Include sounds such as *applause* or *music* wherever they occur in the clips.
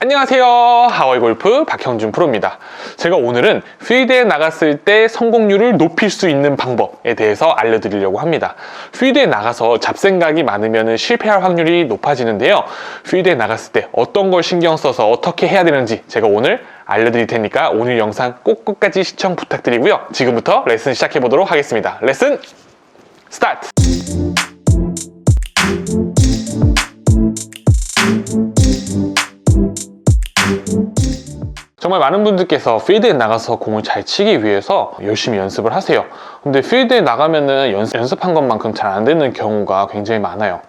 안녕하세요. 하와이 골프 박형준 프로입니다. 제가 오늘은 필드에 나갔을 때 성공률을 높일 수 있는 방법에 대해서 알려드리려고 합니다. 필드에 나가서 잡생각이 많으면 실패할 확률이 높아지는데요. 필드에 나갔을 때 어떤 걸 신경 써서 어떻게 해야 되는지 제가 오늘 알려드릴 테니까 오늘 영상 꼭 끝까지 시청 부탁드리고요. 지금부터 레슨 시작해 보도록 하겠습니다. 레슨 스타트! 정말 많은 분들께서 필드에 나가서 공을 잘 치기 위해서 열심히 연습을 하세요. 근데 필드에 나가면은 연습, 연습한 것만큼 잘 안 되는 경우가 굉장히 많아요.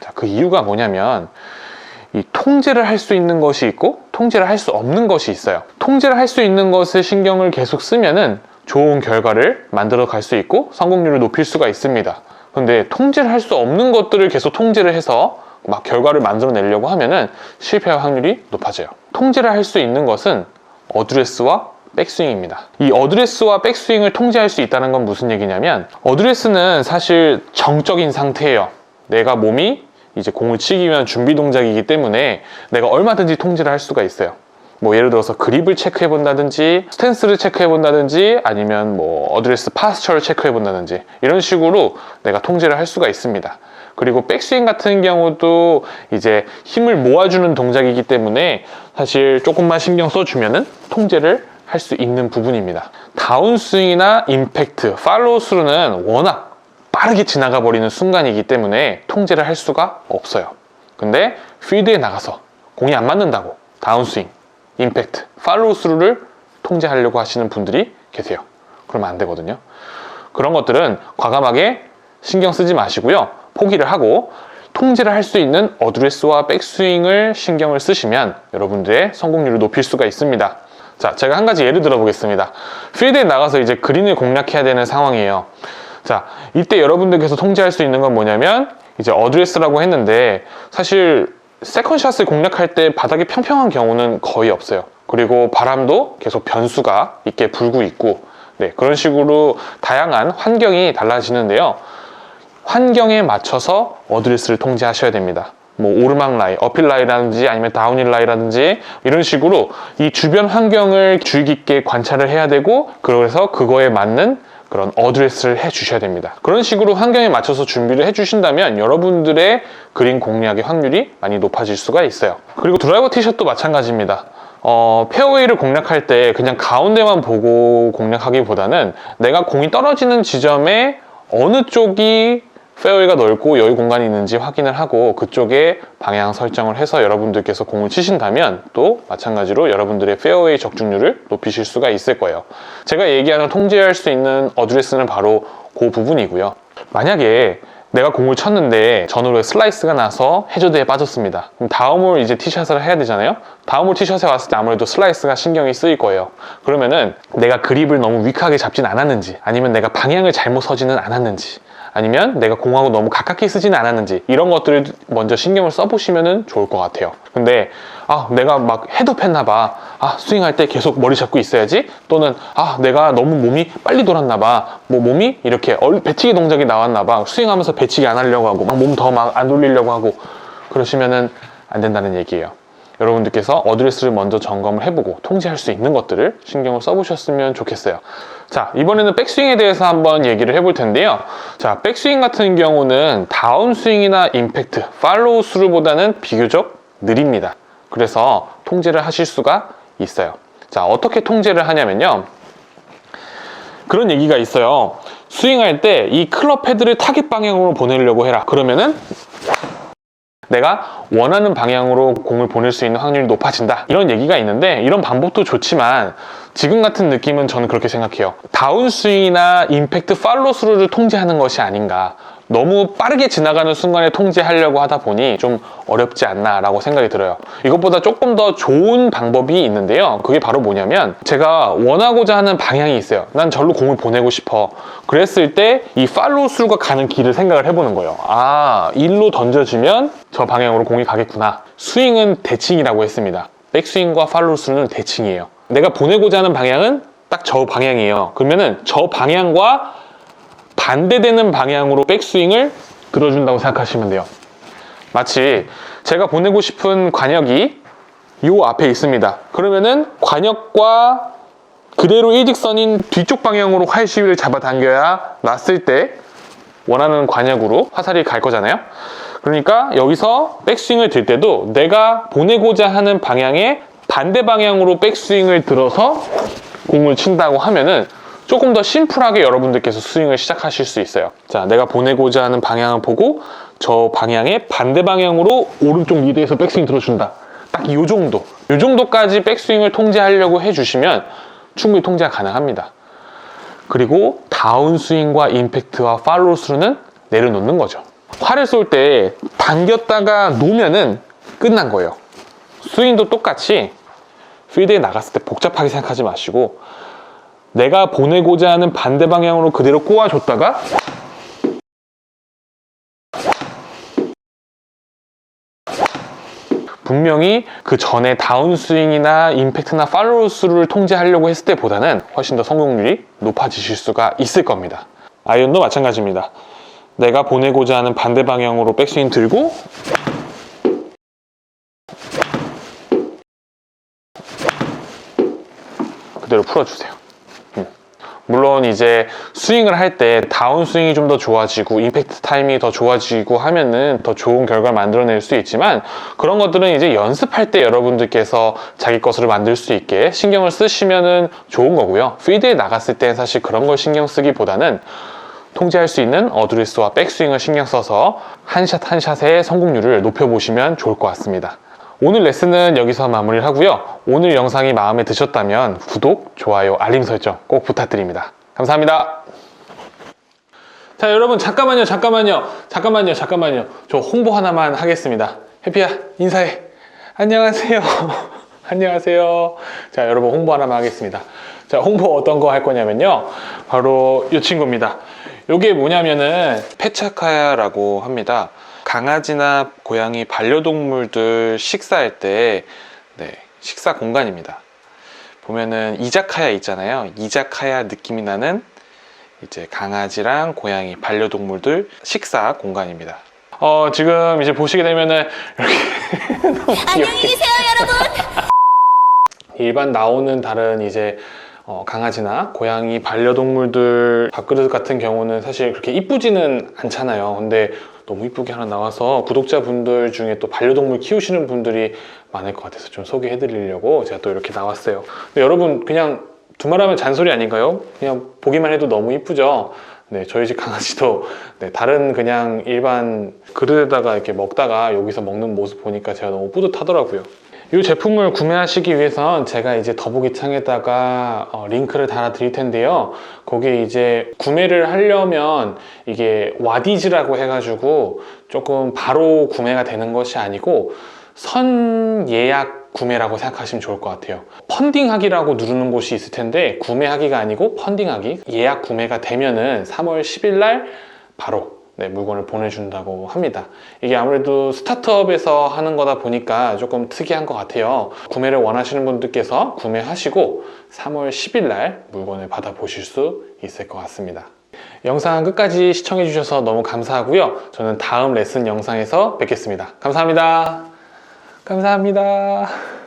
자, 그 이유가 뭐냐면 이 통제를 할 수 있는 것이 있고 통제를 할 수 없는 것이 있어요. 통제를 할 수 있는 것에 신경을 계속 쓰면은 좋은 결과를 만들어 갈 수 있고 성공률을 높일 수가 있습니다. 근데 통제를 할 수 없는 것들을 계속 통제를 해서 막 결과를 만들어 내려고 하면은 실패할 확률이 높아져요. 통제를 할 수 있는 것은 어드레스와 백스윙입니다. 이 어드레스와 백스윙을 통제할 수 있다는 건 무슨 얘기냐면 어드레스는 사실 정적인 상태예요. 내가 몸이 이제 공을 치기 위한 준비 동작이기 때문에 내가 얼마든지 통제를 할 수가 있어요. 뭐 예를 들어서 그립을 체크해 본다든지 스탠스를 체크해 본다든지 아니면 뭐 어드레스 파스처를 체크해 본다든지 이런 식으로 내가 통제를 할 수가 있습니다. 그리고 백스윙 같은 경우도 이제 힘을 모아주는 동작이기 때문에 사실 조금만 신경 써주면은 통제를 할 수 있는 부분입니다. 다운스윙이나 임팩트, 팔로우 스루는 워낙 빠르게 지나가 버리는 순간이기 때문에 통제를 할 수가 없어요. 근데 필드에 나가서 공이 안 맞는다고 다운스윙, 임팩트, 팔로우 스루를 통제하려고 하시는 분들이 계세요. 그러면 안 되거든요. 그런 것들은 과감하게 신경 쓰지 마시고요. 포기를 하고 통제를 할 수 있는 어드레스와 백스윙을 신경을 쓰시면 여러분들의 성공률을 높일 수가 있습니다. 자, 제가 한 가지 예를 들어 보겠습니다. 필드에 나가서 이제 그린을 공략해야 되는 상황이에요. 자, 이때 여러분들께서 통제할 수 있는 건 뭐냐면 이제 어드레스라고 했는데 사실 세컨샷을 공략할 때 바닥이 평평한 경우는 거의 없어요. 그리고 바람도 계속 변수가 있게 불고 있고 네, 그런 식으로 다양한 환경이 달라지는데요. 환경에 맞춰서 어드레스를 통제하셔야 됩니다. 뭐 오르막 라이, 어필 라이라든지 아니면 다운힐 라이라든지 이런 식으로 이 주변 환경을 주의 깊게 관찰을 해야 되고 그래서 그거에 맞는 그런 어드레스를 해 주셔야 됩니다. 그런 식으로 환경에 맞춰서 준비를 해 주신다면 여러분들의 그린 공략의 확률이 많이 높아질 수가 있어요. 그리고 드라이버 티샷도 마찬가지입니다. 어, 페어웨이를 공략할 때 그냥 가운데만 보고 공략하기보다는 내가 공이 떨어지는 지점에 어느 쪽이 페어웨이가 넓고 여유 공간이 있는지 확인을 하고 그쪽에 방향 설정을 해서 여러분들께서 공을 치신다면 또 마찬가지로 여러분들의 페어웨이 적중률을 높이실 수가 있을 거예요. 제가 얘기하는 통제할 수 있는 어드레스는 바로 그 부분이고요. 만약에 내가 공을 쳤는데 전후로 슬라이스가 나서 해저드에 빠졌습니다. 그럼 다음을 이제 티샷을 해야 되잖아요. 다음을 티샷에 왔을 때 아무래도 슬라이스가 신경이 쓰일 거예요. 그러면은 내가 그립을 너무 위크하게 잡진 않았는지 아니면 내가 방향을 잘못 서지는 않았는지 아니면 내가 공하고 너무 가깝게 쓰지는 않았는지 이런 것들을 먼저 신경을 써보시면 좋을 것 같아요. 근데 아 내가 막 헤드했나 봐. 아 스윙할 때 계속 머리 잡고 있어야지. 또는 아 내가 너무 몸이 빨리 돌았나 봐. 뭐 몸이 이렇게 얼, 배치기 동작이 나왔나 봐. 스윙하면서 배치기 안 하려고 하고 막몸더 막 안 돌리려고 하고 그러시면은 안 된다는 얘기예요. 여러분들께서 어드레스를 먼저 점검을 해보고 통제할 수 있는 것들을 신경을 써보셨으면 좋겠어요. 자, 이번에는 백스윙에 대해서 한번 얘기를 해볼 텐데요. 자, 백스윙 같은 경우는 다운스윙이나 임팩트, 팔로우 스루보다는 비교적 느립니다. 그래서 통제를 하실 수가 있어요. 자, 어떻게 통제를 하냐면요. 그런 얘기가 있어요. 스윙할 때 이 클럽 헤드를 타겟 방향으로 보내려고 해라. 그러면은 내가 원하는 방향으로 공을 보낼 수 있는 확률이 높아진다. 이런 얘기가 있는데 이런 방법도 좋지만 지금 같은 느낌은 저는 그렇게 생각해요. 다운스윙이나 임팩트 팔로 스루를 통제하는 것이 아닌가. 너무 빠르게 지나가는 순간에 통제하려고 하다 보니 좀 어렵지 않나라고 생각이 들어요. 이것보다 조금 더 좋은 방법이 있는데요. 그게 바로 뭐냐면 제가 원하고자 하는 방향이 있어요. 난 절로 공을 보내고 싶어. 그랬을 때 이 팔로우 스루가 가는 길을 생각을 해보는 거예요. 아, 일로 던져주면 저 방향으로 공이 가겠구나. 스윙은 대칭이라고 했습니다. 백스윙과 팔로우 스루는 대칭이에요. 내가 보내고자 하는 방향은 딱 저 방향이에요. 그러면은 저 방향과 반대되는 방향으로 백스윙을 들어준다고 생각하시면 돼요. 마치 제가 보내고 싶은 관역이 요 앞에 있습니다. 그러면은 관역과 그대로 일직선인 뒤쪽 방향으로 활 시위를 잡아당겨야 놨을 때 원하는 관역으로 화살이 갈 거잖아요. 그러니까 여기서 백스윙을 들 때도 내가 보내고자 하는 방향의 반대 방향으로 백스윙을 들어서 공을 친다고 하면은 조금 더 심플하게 여러분들께서 스윙을 시작하실 수 있어요. 자, 내가 보내고자 하는 방향을 보고 저 방향의 반대 방향으로 오른쪽 리드에서 백스윙 들어준다. 딱 이 정도. 이 정도까지 백스윙을 통제하려고 해주시면 충분히 통제가 가능합니다. 그리고 다운스윙과 임팩트와 팔로우 스루는 내려놓는 거죠. 활을 쏠 때 당겼다가 놓으면은 끝난 거예요. 스윙도 똑같이 필드에 나갔을 때 복잡하게 생각하지 마시고 내가 보내고자 하는 반대 방향으로 그대로 꼬아줬다가 분명히 그 전에 다운스윙이나 임팩트나 팔로우 스루를 통제하려고 했을 때보다는 훨씬 더 성공률이 높아지실 수가 있을 겁니다. 아이언도 마찬가지입니다. 내가 보내고자 하는 반대 방향으로 백스윙 들고 그대로 풀어주세요. 음. 물론 이제 스윙을 할 때 다운 스윙이 좀 더 좋아지고 임팩트 타이밍이 더 좋아지고 하면은 더 좋은 결과를 만들어낼 수 있지만 그런 것들은 이제 연습할 때 여러분들께서 자기 것으로 만들 수 있게 신경을 쓰시면은 좋은 거고요. 필드에 나갔을 때 사실 그런 걸 신경 쓰기보다는 통제할 수 있는 어드레스와 백스윙을 신경 써서 한 샷 한 샷의 성공률을 높여보시면 좋을 것 같습니다. 오늘 레슨은 여기서 마무리를 하고요. 오늘 영상이 마음에 드셨다면 구독, 좋아요, 알림 설정 꼭 부탁드립니다. 감사합니다. 자, 여러분 잠깐만요, 잠깐만요, 잠깐만요, 잠깐만요. 저 홍보 하나만 하겠습니다. 해피야, 인사해. 안녕하세요. *laughs* 안녕하세요. 자, 여러분 홍보 하나만 하겠습니다. 자, 홍보 어떤 거 할 거냐면요. 바로 이 친구입니다. 이게 뭐냐면은 페차카야라고 합니다. 강아지나 고양이 반려동물들 식사할 때 네, 식사 공간입니다. 보면은 이자카야 있잖아요. 이자카야 느낌이 나는 이제 강아지랑 고양이 반려동물들 식사 공간입니다. 어, 지금 이제 보시게 되면은 이렇게 *laughs* 안녕히 계세요, 여러분. *laughs* 일반 나오는 다른 이제 어, 강아지나 고양이 반려동물들 밥그릇 같은 경우는 사실 그렇게 이쁘지는 않잖아요. 근데 너무 이쁘게 하나 나와서 구독자분들 중에 또 반려동물 키우시는 분들이 많을 것 같아서 좀 소개해 드리려고 제가 또 이렇게 나왔어요. 여러분 그냥 두말하면 잔소리 아닌가요? 그냥 보기만 해도 너무 이쁘죠? 네, 저희 집 강아지도 네, 다른 그냥 일반 그릇에다가 이렇게 먹다가 여기서 먹는 모습 보니까 제가 너무 뿌듯하더라고요. 이 제품을 구매하시기 위해선 제가 이제 더보기 창에다가 어, 링크를 달아 드릴 텐데요. 거기에 이제 구매를 하려면 이게 와디즈라고 해가지고 조금 바로 구매가 되는 것이 아니고 선 예약 구매라고 생각하시면 좋을 것 같아요. 펀딩하기라고 누르는 곳이 있을 텐데 구매하기가 아니고 펀딩하기 예약 구매가 되면은 3월 10일 날 바로 네, 물건을 보내준다고 합니다. 이게 아무래도 스타트업에서 하는 거다 보니까 조금 특이한 것 같아요. 구매를 원하시는 분들께서 구매하시고 3월 10일 날 물건을 받아보실 수 있을 것 같습니다. 영상 끝까지 시청해 주셔서 너무 감사하고요. 저는 다음 레슨 영상에서 뵙겠습니다. 감사합니다. 감사합니다.